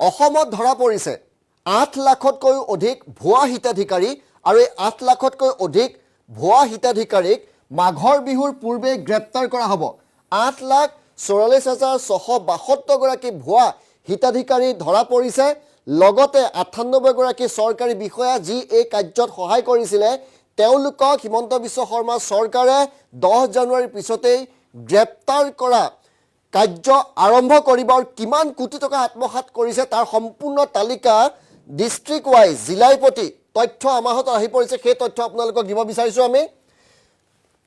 অসমত ধৰা পৰিছে। আঠ লাখতকৈও অধিক ভুৱা হিতাধিকাৰী আৰু এই আঠ লাখতকৈ অধিক ভুৱা হিতাধিকাৰীক মাঘৰ বিহুৰ পূৰ্বে গ্ৰেপ্তাৰ কৰা হ'ব। আঠ লাখ চৌৰাল্লিছ হাজাৰ ছশ বাসত্তৰগৰাকী ভুৱা হিতাধিকাৰী ধৰা পৰিছে। লগতে আঠান্নব্বৈগৰাকী চৰকাৰী বিষয়া যি এই কাৰ্যত সহায় কৰিছিলে তেওঁলোকক হিমন্ত বিশ্ব শৰ্মা চৰকাৰে দহ জানুৱাৰীৰ পিছতেই গ্ৰেপ্তাৰ কৰা কাৰ্য আৰম্ভ কৰিব আৰু কিমান কোটি টকা আত্মসাত কৰিছে তাৰ সম্পূৰ্ণ তালিকা ডিষ্ট্ৰিক্ট ৱাইজ জিলাই প্ৰতি তথ্য আমাৰ হাতত আহি পৰিছে, সেই তথ্য আপোনালোকক দিব বিচাৰিছোঁ আমি।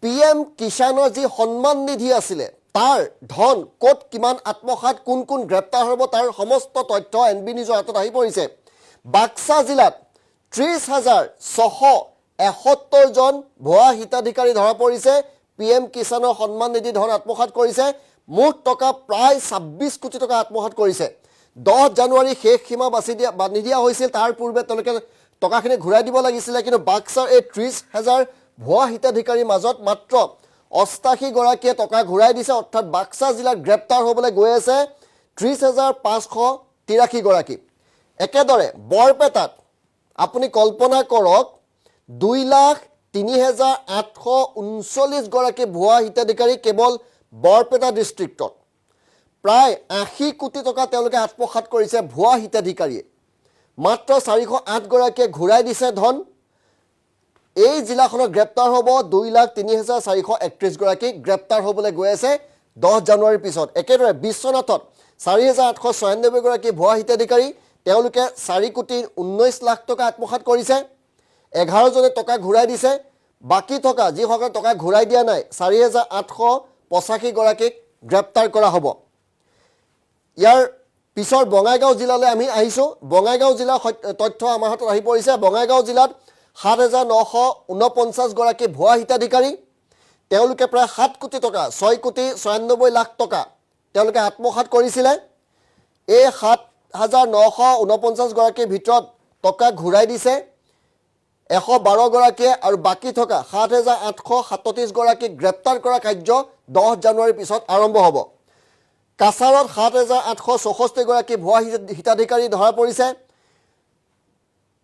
পি এম কিষাণৰ যি সন্মান নিধি আছিলে, তাৰ ধন ক'ত, কিমান আত্মসাত কোন কোন গ্ৰেপ্তাৰ হ'ব, তাৰ সমস্ত তথ্য এন বি নিউজৰ হাতত আহি পৰিছে। বাক্সা জিলাত ত্ৰিছ হাজাৰ ছশ এসত্তৰজন ভুৱা হিতাধিকাৰী ধৰা পৰিছে। পি এম কিষাণৰ সন্মান নিধি ধন আত্মসাত কৰিছে। মুঠ টকা প্ৰায় ছাব্বিছ কোটি টকা আত্মসাত কৰিছে। দহ জানুৱাৰী শেষ সীমা বাছি দিয়া বান্ধি দিয়া হৈছিল। তাৰ পূৰ্বে তেওঁলোকে টকাখিনি ঘূৰাই দিব লাগিছিলে, কিন্তু বাক্সাৰ এই ত্ৰিছ হাজাৰ ভুৱা হিতাধিকাৰীৰ মাজত মাত্ৰ অষ্টাশীগৰাকীয়ে টকা ঘূৰাই দিছে, অৰ্থাৎ বাক্সা জিলাত গ্ৰেপ্তাৰ হ'বলৈ গৈ আছে ত্ৰিছ হাজাৰ পাঁচশো তিৰাশীগৰাকী একেদৰে, বৰপেটাত আপুনি কল্পনা কৰক, দুই লাখ তিনি হেজাৰ আঠশ ঊনচল্লিছগৰাকী ভুৱা হিতাধিকাৰী কেৱল বৰপেটা ডিষ্ট্ৰিক্টত প্ৰায় আশী কোটি টকা তেওঁলোকে আত্মসাত কৰিছে ভুৱা হিতাধিকাৰীয়ে। মাত্ৰ চাৰিশ আঠগৰাকীয়ে ঘূৰাই দিছে ধন। এই জিলাখনত গ্ৰেপ্তাৰ হ'ব দুই লাখ তিনি হাজাৰ চাৰিশ একত্ৰিছগৰাকী গ্ৰেপ্তাৰ হ'বলৈ গৈ আছে দহ জানুৱাৰীৰ পিছত। একেদৰে বিশ্বনাথত চাৰি হাজাৰ আঠশ ছয়ানব্বৈগৰাকী ভুৱা হিতাধিকাৰী তেওঁলোকে চাৰি কোটি ঊনৈছ লাখ টকা আত্মসাত কৰিছে। এঘাৰজনে টকা ঘূৰাই দিছে। বাকী থকা যিসকলে টকা ঘূৰাই দিয়া নাই চাৰি হাজাৰ আঠশ পঁচাশীগৰাকীক গ্ৰেপ্তাৰ কৰা হ'ব। ইয়াৰ পিছৰ বঙাইগাঁও জিলালৈ আমি আহিছোঁ। বঙাইগাঁও জিলাৰ তথ্য আমাৰ হাতত আহি পৰিছে। বঙাইগাঁও জিলাত সাত হাজাৰ নশ ঊনপঞ্চাছগৰাকী ভুৱা হিতাধিকাৰী তেওঁলোকে প্ৰায় সাত কোটি টকা ছয় কোটি ছয়ান্নব্বৈ লাখ টকা তেওঁলোকে আত্মসাত কৰিছিলে। এই সাত হাজাৰ নশ ঊনপঞ্চাছগৰাকীৰ ভিতৰত টকা ঘূৰাই দিছে। এশ বাৰগৰাকীয়ে আৰু বাকী থকা সাত হেজাৰ আঠশ সাতত্ৰিছগৰাকীক গ্ৰেপ্তাৰ কৰা কাৰ্য দহ জানুৱাৰীৰ পিছত আৰম্ভ হ'ব। কাছাৰত সাত হেজাৰ আঠশ চৌষষ্ঠিগৰাকী ভুৱা হিত- হিতাধিকাৰী ধৰা পৰিছে।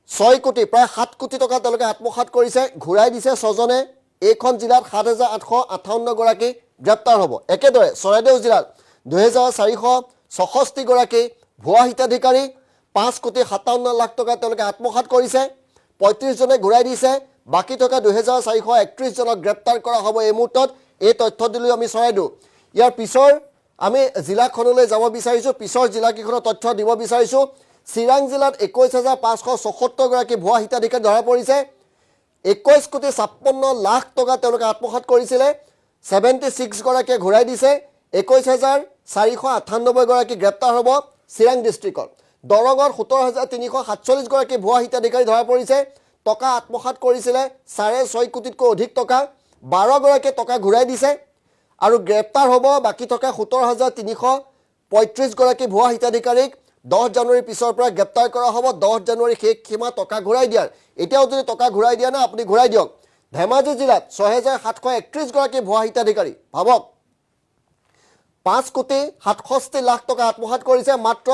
ছয় কোটি প্ৰায় সাত কোটি টকা তেওঁলোকে আত্মসাত কৰিছে। ঘূৰাই দিছে ছজনে। এইখন জিলাত সাত হেজাৰ আঠশ আঠাৱন্নগৰাকী গ্ৰেপ্তাৰ হ'ব। একেদৰে চৰাইদেউ জিলাত দুহেজাৰ চাৰিশ ছষষ্ঠিগৰাকী ভুৱা হিতাধিকাৰী পাঁচ কোটি সাতাৱন্ন লাখ টকা তেওঁলোকে আত্মসাত কৰিছে। পঁয়ত্ৰিছজনে ঘূৰাই দিছে। বাকী থকা দুহেজাৰ চাৰিশ একত্ৰিছজনক গ্ৰেপ্তাৰ কৰা হ'ব এই মুহূৰ্তত। এই তথ্য দিলোঁ আমি চৰাইদেউ। ইয়াৰ পিছৰ আমি জিলাখনলৈ যাব বিচাৰিছোঁ। পিছৰ জিলাকেইখনৰ তথ্য দিব বিচাৰিছোঁ। চিৰাং জিলাত একৈছ হাজাৰ পাঁচশো ছসত্তৰগৰাকী ভুৱা হিতাধিকাৰী ধৰা পৰিছে। একৈছ কোটি ছাপন্ন লাখ টকা তেওঁলোকে আত্মসাত কৰিছিলে। ছেভেণ্টি ছিক্সগৰাকীয়ে ঘূৰাই দিছে। একৈছ হাজাৰ চাৰিশ আঠান্নব্বৈগৰাকী গ্ৰেপ্তাৰ হ'ব চিৰাং ডিষ্ট্ৰিক্টত। দৰঙত সোতৰ হাজাৰ তিনিশ সাতচল্লিছগৰাকী ভুৱা হিতাধিকাৰী ধৰা পৰিছে। টকা আত্মসাত কৰিছিলে চাৰে ছয় কোটিতকৈ অধিক টকা। বাৰগৰাকীয়ে টকা ঘূৰাই দিছে। আৰু গ্ৰেপ্তাৰ হ'ব বাকী থকা সোতৰ হাজাৰ তিনিশ পঁয়ত্ৰিছগৰাকী ভুৱা হিতাধিকাৰীক দহ জানুৱাৰীৰ পিছৰ পৰা গ্ৰেপ্তাৰ কৰা হ'ব। দহ জানুৱাৰী শেষ সীমা টকা ঘূৰাই দিয়াৰ। এতিয়াও যদি টকা ঘূৰাই দিয়া নাই আপুনি ঘূৰাই দিয়ক। ধেমাজি জিলাত ছহেজাৰ সাতশ একত্ৰিছগৰাকী ভুৱা হিতাধিকাৰী। ভাবক পাঁচ কোটি সাতষষ্ঠি লাখ টকা আত্মসাত কৰিছে মাত্ৰ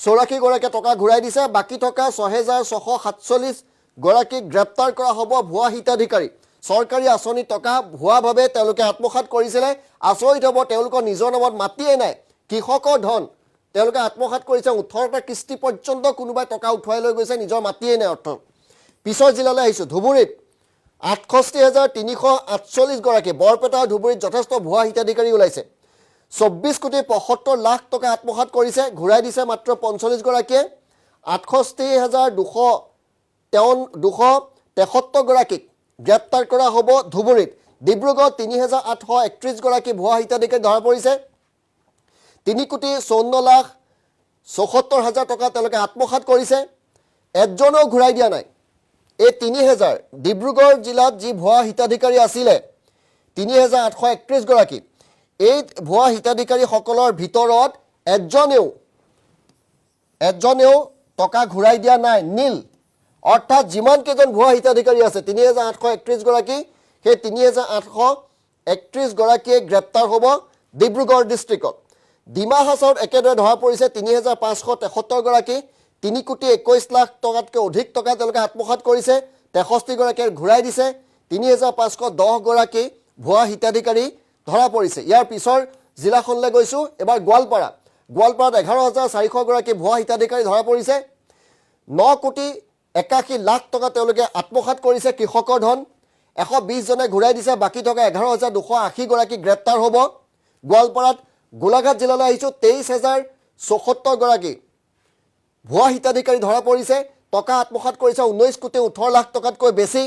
চৌৰাশীগৰাকীয়ে টকা ঘূৰাই দিছে, বাকী থকা ছহেজাৰ ছশ সাতচল্লিছ গৰাকীক গ্ৰেপ্তাৰ কৰা হ'ব ভুৱা হিতাধিকাৰী। চৰকাৰী আঁচনি টকা ভুৱাভাৱে তেওঁলোকে আত্মসাত কৰিছিলে, আচৰিত হ'ব, তেওঁলোকৰ নিজৰ নামত মাটিয়ে নাই। কৃষকৰ ধন, তেওঁলোকে আত্মসাত কৰিছে, ওঠৰটা কিস্তি পৰ্যন্ত কোনোবাই টকা উঠুৱাই লৈ গৈছে, নিজৰ মাটিয়ে নাই অৰ্থ পিছৰ জিলালৈ আহিছোঁ, ধুবুৰীত। আঠষষ্ঠি হাজাৰ তিনিশ আঠচল্লিছগৰাকী বৰপেটা আৰু ধুবুৰীত যথেষ্ট ভুৱা হিতাধিকাৰী ওলাইছে। চৌব্বিছ কোটি পঁয়সত্তৰ লাখ টকা আত্মসাত কৰিছে ঘূৰাই দিছে মাত্ৰ পঞ্চল্লিছগৰাকীয়ে আঠষষ্ঠি হাজাৰ দুশ তেওঁ দুশ তেসত্তৰগৰাকীক গ্ৰেপ্তাৰ কৰা হ'ব ধুবুৰীত। ডিব্ৰুগড়ত তিনি হাজাৰ আঠশ একত্ৰিছগৰাকী ভুৱা হিতাধিকাৰী ধৰা পৰিছে। তিনি কোটি চৌৱন্ন লাখ চৌসত্তৰ হাজাৰ টকা তেওঁলোকে আত্মসাত কৰিছে। এজনেও ঘূৰাই দিয়া নাই। এই তিনি হেজাৰ ডিব্ৰুগড় জিলাত যি ভুৱা হিতাধিকাৰী আছিলে তিনি হেজাৰ আঠশ একত্ৰিছগৰাকী এই ভুৱা হিতাধিকাৰীসকলৰ ভিতৰত এজনেও এজনেও টকা ঘূৰাই দিয়া নাই, নীল। অৰ্থাৎ যিমানকেইজন ভুৱা হিতাধিকাৰী আছে, তিনি হেজাৰ আঠশ একত্ৰিছগৰাকী সেই তিনি হেজাৰ আঠশ একত্ৰিছগৰাকীয়ে গ্ৰেপ্তাৰ হ'ব ডিব্ৰুগড় ডিষ্ট্ৰিক্টত। ডিমা হাছাওত একেদৰে ধৰা পৰিছে তিনি হেজাৰ পাঁচশো তেসত্তৰগৰাকী তিনি কোটি একৈছ লাখ টকাতকৈ অধিক টকা তেওঁলোকে আত্মসাত কৰিছে তেষষ্ঠিগৰাকীয়ে ঘূৰাই দিছে, তিনি হেজাৰ পাঁচশো দহগৰাকী ভুৱা হিতাধিকাৰী ধৰা পৰিছে। ইয়াৰ পিছৰ জিলাখনলৈ গৈছোঁ, এবাৰ গোৱালপাৰা। গোৱালপাৰাত এঘাৰ হাজাৰ চাৰিশগৰাকী ভুৱা হিতাধিকাৰী ধৰা পৰিছে। ন কোটি একাশী লাখ টকা তেওঁলোকে আত্মসাত কৰিছে কৃষকৰ ধন। এশ বিছজনে ঘূৰাই দিছে, বাকী থকা এঘাৰ হাজাৰ দুশ আশীগৰাকী গ্ৰেপ্তাৰ হ'ব। গোৱালপাৰাত গোলাঘাট জিলালৈ আহিছোঁ তেইছ হেজাৰ চৌসত্তৰগৰাকী ভুৱা হিতাধিকাৰী ধৰা পৰিছে। টকা আত্মসাত কৰিছে ঊনৈছ কোটি ওঠৰ লাখ টকাতকৈ বেছি।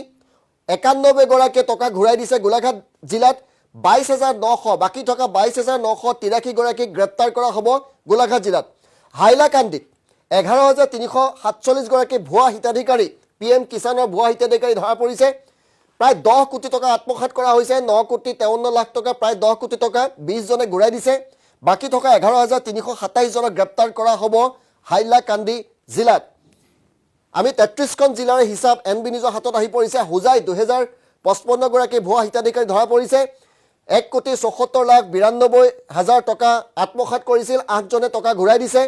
একানব্বৈগৰাকীয়ে টকা ঘূৰাই দিছে গোলাঘাট জিলাত। বাইছ হেজাৰ নশ, বাকী থকা বাইছ হেজাৰ নশ তিৰাশীগৰাকীক গ্ৰেপ্তাৰ কৰা হ'ব গোলাঘাট জিলাত। হাইলাকান্দিত এঘাৰ হাজাৰ তিনিশ সাতচল্লিছগৰাকী ভুৱা হিতাধিকাৰী, পি এম কিষাণৰ ভুৱা হিতাধিকাৰী ধৰা পৰিছে। প্ৰায় দহ কোটি টকা আত্মসাত কৰা হৈছে, ন কোটি তেৱন্ন লাখ টকা, প্ৰায় দহ কোটি টকা বিছজনে ঘূৰাই দিছে। বাকী থকা এঘাৰ হাজাৰ তিনিশ সাতাইছজনক গ্ৰেপ্তাৰ কৰা হ'ব হাইলাকান্দি জিলাত। আমি তেত্ৰিছখন জিলাৰ হিচাপ এন বি নিউজৰ হাতত আহি পৰিছে। হোজাই দুহেজাৰ পঁচপন্নগৰাকী ভুৱা হিতাধিকাৰী ধৰা পৰিছে। এক কোটি চৌসত্তৰ লাখ বিৰান্নব্বৈ হাজাৰ টকা আত্মসাত কৰিছিল, আঠজনে টকা ঘূৰাই দিছে।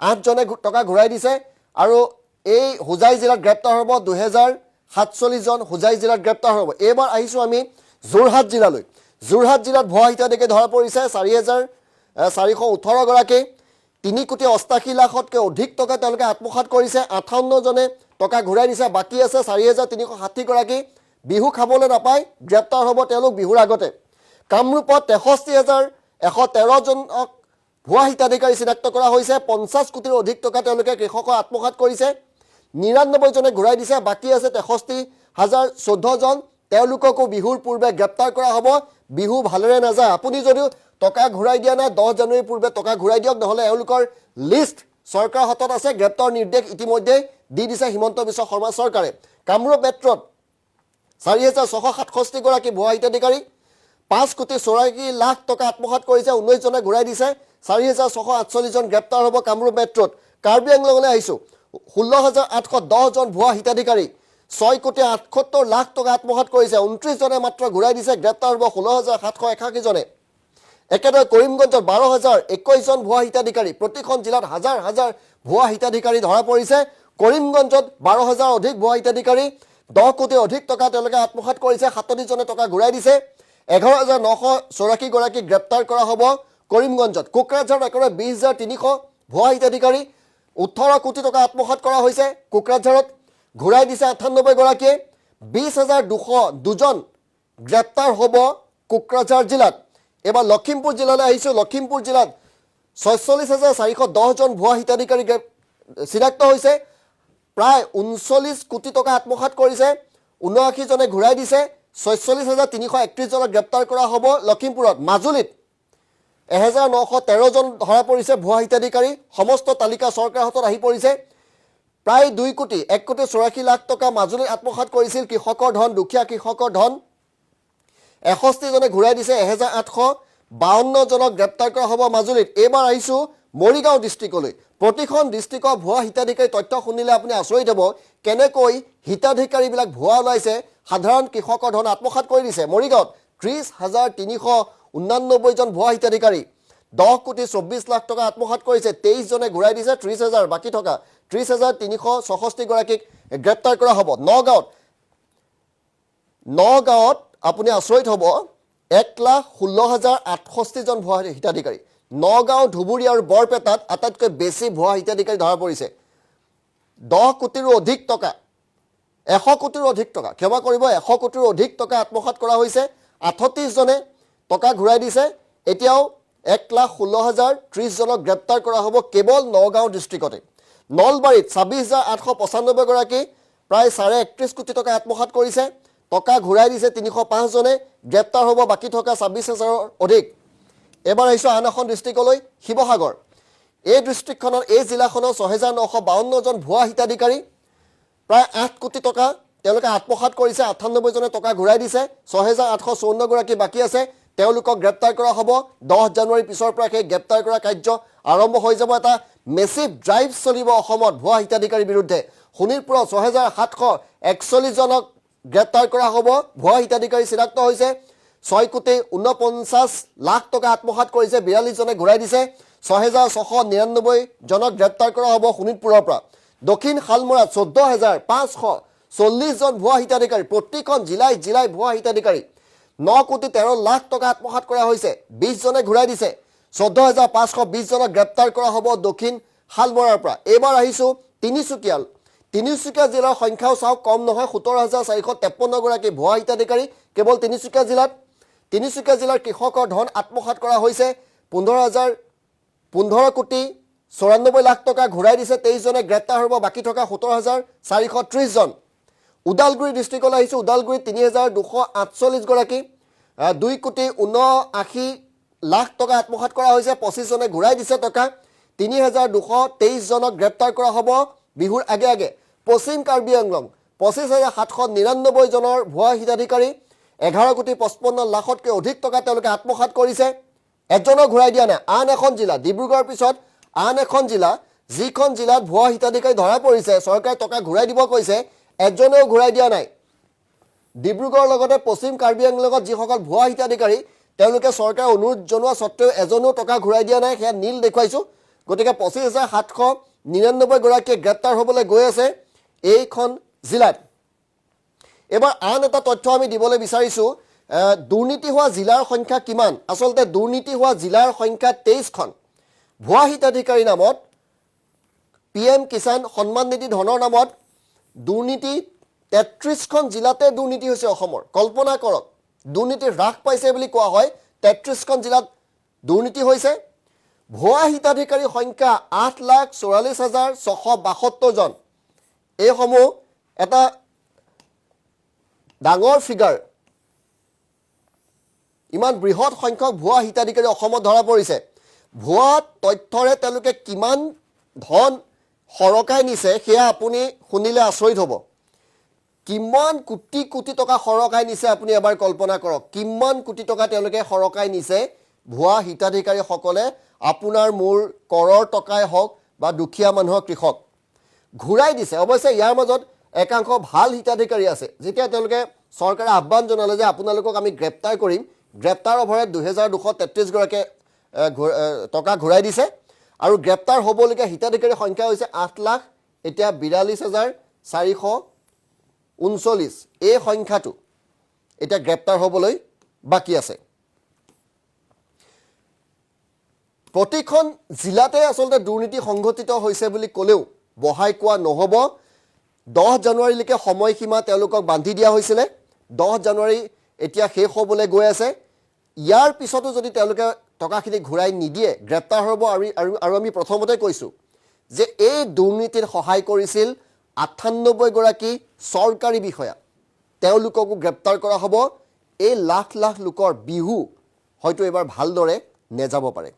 আঠজনে টকা ঘূৰাই দিছে আৰু এই হোজাই জিলাত গ্ৰেপ্তাৰ হ'ব দুহেজাৰ সাতচল্লিছজন হোজাই জিলাত গ্ৰেপ্তাৰ হ'ব। এইবাৰ আহিছোঁ আমি যোৰহাট জিলালৈ। যোৰহাট জিলাত ভুৱা হিতাধিকাৰী ধৰা পৰিছে, চাৰি হেজাৰ চাৰিশ ওঠৰগৰাকী তিনি কোটি অষ্টাশী লাখতকৈ অধিক টকা তেওঁলোকে আত্মসাত কৰিছে আঠাৱন্নজনে টকা ঘূৰাই দিছে, বাকী আছে চাৰি হেজাৰ তিনিশ ষাঠিগৰাকী বিহু খাবলৈ নাপায়, গ্ৰেপ্তাৰ হ'ব তেওঁলোক বিহুৰ আগতে। কামৰূপত তেষষ্ঠি হাজাৰ এশ তেৰজনক ভুৱা হিতাধিকাৰী চিনাক্ত কৰা হৈছে পঞ্চাছ কোটিৰ অধিক টকা তেওঁলোকে কৃষকৰ আত্মসাত কৰিছে। নিৰান্নব্বৈজনে ঘূৰাই দিছে বাকী আছে তেষষ্ঠি হাজাৰ চৈধ্যজন তেওঁলোককো বিহুৰ পূৰ্বে গ্ৰেপ্তাৰ কৰা হ'ব। বিহু ভালেৰে নাযায়। আপুনি যদিও টকা ঘূৰাই দিয়া নাই দহ জানুৱাৰীৰ পূৰ্বে টকা ঘূৰাই দিয়ক নহ'লে এওঁলোকৰ লিষ্ট চৰকাৰৰ হাতত আছে। গ্ৰেপ্তাৰ নিৰ্দেশ ইতিমধ্যেই দি দিছে হিমন্ত বিশ্ব শৰ্মা চৰকাৰে। কামৰূপ মেট্ৰত চাৰি হেজাৰ ছশ সাতষষ্ঠিগৰাকী ভুৱা হিতাধিকাৰী পাঁচ কোটি চৌৰাশী লাখ টকা আত্মসাত কৰিছে ঊনৈছজনে ঘূৰাই দিছে, চাৰি হেজাৰ ছশ আঠচল্লিছজন গ্ৰেপ্তাৰ হ'ব কামৰূপ মেট্ৰত। কাৰ্বি আংলঙলৈ আহিছোঁ। ষোল্ল হাজাৰ আঠশ দহজন ভুৱা হিতাধিকাৰী। ছয় কোটি আঠসত্তৰ লাখ টকা আত্মসাত কৰিছে ঊনত্ৰিছজনে মাত্ৰ ঘূৰাই দিছে, গ্ৰেপ্তাৰ হ'ব ষোল্ল হাজাৰ সাতশ একাশীজনে একেদৰে কৰিমগঞ্জত বাৰ হাজাৰ একৈছজন ভুৱা হিতাধিকাৰী, প্ৰতিখন জিলাত হাজাৰ হাজাৰ ভুৱা হিতাধিকাৰী ধৰা পৰিছে। কৰিমগঞ্জত বাৰ হাজাৰ অধিক ভুৱা হিতাধিকাৰী, দহ কোটি অধিক টকা তেওঁলোকে আত্মসাত কৰিছে সাতত্ৰিছজনে টকা ঘূৰাই দিছে। এঘাৰ হাজাৰ নশ চৌৰাশীগৰাকীক গ্ৰেপ্তাৰ কৰা হ'ব কৰিমগঞ্জত। কোকৰাঝাৰত একেবাৰে বিছ হাজাৰ তিনিশ ভুৱা হিতাধিকাৰী, ওঠৰ কোটি টকা আত্মসাত কৰা হৈছে কোকৰাঝাৰত। ঘূৰাই দিছে আঠান্নব্বৈগৰাকীয়ে বিছ হাজাৰ দুশ দুজন গ্ৰেপ্তাৰ হ'ব কোকৰাঝাৰ জিলাত। এইবাৰ লখিমপুৰ জিলালৈ আহিছোঁ। লখিমপুৰ জিলাত ছয়চল্লিছ হাজাৰ চাৰিশ দহজন ভুৱা হিতাধিকাৰী চিনাক্ত হৈছে। প্ৰায় ঊনচল্লিছ কোটি টকা আত্মসাত কৰিছে। ঊনআশীজনে ঘূৰাই দিছে। ছয়চল্লিছ হাজাৰ তিনিশ একত্ৰিছজনক গ্ৰেপ্তাৰ কৰা হ'ব লখিমপুৰত মাজুলীত। এহেজাৰ নশ তেৰজন ধৰা পৰিছে ভুৱা হিতাধিকাৰী সমস্ত তালিকা চৰকাৰৰ হাতত আহি পৰিছে। প্ৰায় দুই কোটি এক কোটি চৌৰাশী লাখ টকা মাজুলীত আত্মসাত কৰিছিল কৃষকৰ ধন দুখীয়া কৃষকৰ ধন। এষষ্ঠিজনে ঘূৰাই দিছে এহেজাৰ আঠশ বাৱন্নজনক গ্ৰেপ্তাৰ কৰা হ'ব মাজুলীত। এইবাৰ আহিছোঁ মৰিগাঁও ডিষ্ট্ৰিক্টলৈ প্ৰতিখন ডিষ্ট্ৰিক্টৰ ভুৱা হিতাধিকাৰী তথ্য শুনিলে আপুনি আচৰিত হ'ব। কেনেকৈ হিতাধিকাৰীবিলাক ভুৱা ওলাইছে সাধাৰণ কৃষকৰ ধন আত্মসাত কৰি দিছে। মৰিগাঁৱত ত্ৰিছ হাজাৰ তিনিশ ঊনানব্বৈজন ভুৱা হিতাধিকাৰী দহ কোটি চৌব্বিছ লাখ টকা আত্মসাত কৰিছে। তেইছজনে ঘূৰাই দিছে ত্ৰিছ হাজাৰ বাকী থকা ত্ৰিছ হাজাৰ তিনিশ ছষষ্ঠিগৰাকীক গ্ৰেপ্তাৰ কৰা হ'ব। নগাঁৱত নগাঁৱত আপুনি আচৰিত হ'ব এক লাখ ষোল্ল হাজাৰ আঠষষ্ঠিজন ভুৱা হিতাধিকাৰী। নগাঁও ধুবুৰী আৰু বৰপেটাত আটাইতকৈ বেছি ভুৱা হিতাধিকাৰী ধৰা পৰিছে। দহ কোটিৰো অধিক টকা এশ কোটিৰো অধিক টকা ক্ষমা কৰিব এশ কোটিৰো অধিক টকা আত্মসাত কৰা হৈছে আঠত্ৰিছজনে টকা ঘূৰাই দিছে এতিয়াও এক লাখ ষোল্ল হাজাৰ ত্ৰিছজনক গ্ৰেপ্তাৰ কৰা হ'ব কেৱল নগাঁও ডিষ্ট্ৰিক্টতে। নলবাৰীত ছাব্বিছ হাজাৰ আঠশ পঁচানব্বৈগৰাকী প্ৰায় চাৰে একত্ৰিছ কোটি টকা আত্মসাত কৰিছে টকা ঘূৰাই দিছে তিনিশ পাঁচজনে গ্ৰেপ্তাৰ হ'ব বাকী থকা ছাব্বিছ হাজাৰৰ অধিক। এবাৰ আহিছোঁ আন এখন ডিষ্ট্ৰিক্টলৈ শিৱসাগৰ। এই ডিষ্ট্ৰিক্টখনৰ এই জিলাখনৰ ছহেজাৰ নশ বাৱন্নজন ভুৱা হিতাধিকাৰী প্ৰায় আঠ কোটি টকা তেওঁলোকে আত্মসাত কৰিছে আঠান্নব্বৈজনে টকা ঘূৰাই দিছে, ছহেজাৰ আঠশ চৌৱন্নগৰাকী বাকী আছে, তেওঁলোকক গ্ৰেপ্তাৰ কৰা হ'ব। দহ জানুৱাৰীৰ পিছৰ পৰা সেই গ্ৰেপ্তাৰ কৰা কাৰ্য আৰম্ভ হৈ যাব এটা মেচিভ ড্ৰাইভ চলিব অসমত, ভুৱা হিতাধিকাৰীৰ বিৰুদ্ধে। শোণিতপুৰত ছহেজাৰ সাতশ একচল্লিছজনক গ্ৰেপ্তাৰ কৰা হ'ব, ভুৱা হিতাধিকাৰী চিনাক্ত হৈছে। ছয় কোটি ঊনপঞ্চাছ লাখ টকা আত্মসাত কৰিছে বিৰাল্লিছজনে ঘূৰাই দিছে। ছহেজাৰ ছশ নিৰান্নব্বৈজনক গ্ৰেপ্তাৰ কৰা হ'ব শোণিতপুৰৰ পৰা। দক্ষিণ শালমৰাত চৈধ্য হেজাৰ পাঁচশ চল্লিছজন ভুৱা হিতাধিকাৰী প্ৰতিখন জিলাই জিলাই ভুৱা হিতাধিকাৰী। ন কোটি তেৰ লাখ টকা আত্মসাত কৰা হৈছে বিছজনে ঘূৰাই দিছে। চৈধ্য হেজাৰ পাঁচশ বিছজনক গ্ৰেপ্তাৰ কৰা হ'ব দক্ষিণ শালমৰাৰ পৰা। এইবাৰ আহিছোঁ তিনিচুকীয়াল তিনিচুকীয়া জিলাৰ সংখ্যাও চাওক কম নহয় সোতৰ হাজাৰ চাৰিশ তেপন্নগৰাকী ভুৱা হিতাধিকাৰী কেৱল তিনিচুকীয়া জিলাত। তিনিচুকীয়া জিলাৰ কৃষকৰ ধন আত্মসাত কৰা হৈছে পোন্ধৰ হাজাৰ পোন্ধৰ কোটি চৌৰান্নব্বৈ লাখ টকা ঘূৰাই দিছে তেইছজনে গ্ৰেপ্তাৰ হ'ব বাকী থকা সোতৰ হাজাৰ চাৰিশ ত্ৰিছজন। ওদালগুৰি ডিষ্ট্ৰিক্টলৈ আহিছোঁ ওদালগুৰিত তিনি হাজাৰ দুশ আঠচল্লিছগৰাকী দুই কোটি ঊনআশী লাখ টকা আত্মসাত কৰা হৈছে পঁচিছজনে ঘূৰাই দিছে টকা তিনি হাজাৰ দুশ তেইছজনক গ্ৰেপ্তাৰ কৰা হ'ব বিহুৰ আগে আগে। পশ্চিম কাৰ্বি আংলং পঁচিছ হাজাৰ সাতশ নিৰান্নব্বৈজনৰ ভুৱা হিতাধিকাৰী এঘাৰ কোটি পঁচপন্ন লাখতকৈ অধিক টকা তেওঁলোকে আত্মসাত কৰিছে। এজনো ঘূৰাই দিয়া নাই আন এখন জিলা ডিব্ৰুগড়ৰ পিছত আন এখন জিলা যিখন জিলাত ভুৱা হিতাধিকাৰী ধৰা পৰিছে চৰকাৰে টকা ঘূৰাই দিব কৈছে এজনেও ঘূৰাই দিয়া নাই। ডিব্ৰুগড়ৰ লগতে পশ্চিম কাৰ্বি আংলঙত যিসকল ভুৱা হিতাধিকাৰী তেওঁলোকে চৰকাৰে অনুৰোধ জনোৱা স্বত্বেও এজনেও টকা ঘূৰাই দিয়া নাই সেয়া নীল দেখুৱাইছোঁ। গতিকে পঁচিছ হাজাৰ সাতশ নিৰান্নব্বৈগৰাকীয়ে গ্ৰেপ্তাৰ হ'বলৈ গৈ আছে এইখন জিলাত। এইবাৰ আন এটা তথ্য আমি দিবলৈ বিচাৰিছোঁ দুৰ্নীতি হোৱা জিলাৰ সংখ্যা কিমান? আচলতে দুৰ্নীতি হোৱা জিলাৰ সংখ্যা তেইছখন। ভুৱা হিতাধিকাৰীৰ নামত পি এম কিষাণ সন্মান নিধি ধনৰ নামত দুৰ্নীতি তেত্ৰিছখন জিলাতে দুৰ্নীতি হৈছে অসমৰ। কল্পনা কৰক দুৰ্নীতি হ্ৰাস পাইছে বুলি কোৱা হয় তেত্ৰিছখন জিলাত দুৰ্নীতি হৈছে। ভুৱা হিতাধিকাৰীৰ সংখ্যা আঠ লাখ চৌৰাল্লিছ হাজাৰ ছশ বাসত্তৰজন এইসমূহ এটা ডাঙৰ ফিগাৰ ইমান বৃহৎ সংখ্যক ভুৱা হিতাধিকাৰী অসমত ধৰা পৰিছে। ভুৱা তথ্যৰে তেওঁলোকে কিমান ধন সৰকাই নিছে সেয়া আপুনি শুনিলে আচৰিত হ'ব। কিমান কোটি কোটি টকা সৰকাই নিছে আপুনি এবাৰ কল্পনা কৰক। কিমান কোটি টকা তেওঁলোকে সৰকাই নিছে ভুৱা হিতাধিকাৰীসকলে আপোনাৰ মোৰ কৰৰ টকাই হওক বা দুখীয়া মানুহৰ কৃষক। ঘূৰাই দিছে। অৱশ্যে ইয়াৰ মাজত একাংশ ভাল হিতাধিকাৰী আছে। যেতিয়া তেওঁলোকে চৰকাৰে আহ্বান জনালে যে আপোনালোকক আমি গ্ৰেপ্তাৰ কৰিম গ্ৰেপ্তাৰৰ ভয়ত দুহেজাৰ দুশ এ, টকা ঘূৰাই দিছে। আৰু গ্ৰেপ্তাৰ হ'বলগীয়া হিতাধিকাৰীৰ সংখ্যা হৈছে আঠ লাখ এতিয়া বিৰাল্লিছ হাজাৰ চাৰিশ ঊনচল্লিছ। এই সংখ্যাটো এতিয়া গ্ৰেপ্তাৰ হ'বলৈ বাকী আছে। প্ৰতিখন জিলাতে আচলতে দুৰ্নীতি সংঘটিত হৈছে বুলি ক'লেও বহাই কোৱা নহ'ব। দহ জানুৱাৰীলৈকে সময়সীমা তেওঁলোকক বান্ধি দিয়া হৈছিলে। দহ জানুৱাৰী এতিয়া শেষ হ'বলৈ গৈ আছে। ইয়াৰ পিছতো যদি তেওঁলোকে টকাখিনি ঘূৰাই নিদিয়ে গ্ৰেপ্তাৰ হ'ব আৰু আৰু আমি প্ৰথমতে কৈছোঁ যে এই দুৰ্নীতিত সহায় কৰিছিল আঠান্নব্বৈগৰাকী চৰকাৰী বিষয়া। তেওঁলোককো গ্ৰেপ্তাৰ কৰা হ'ব। এই লাখ লাখ লোকৰ বিহু হয়তো এইবাৰ ভালদৰে নেযাব পাৰে।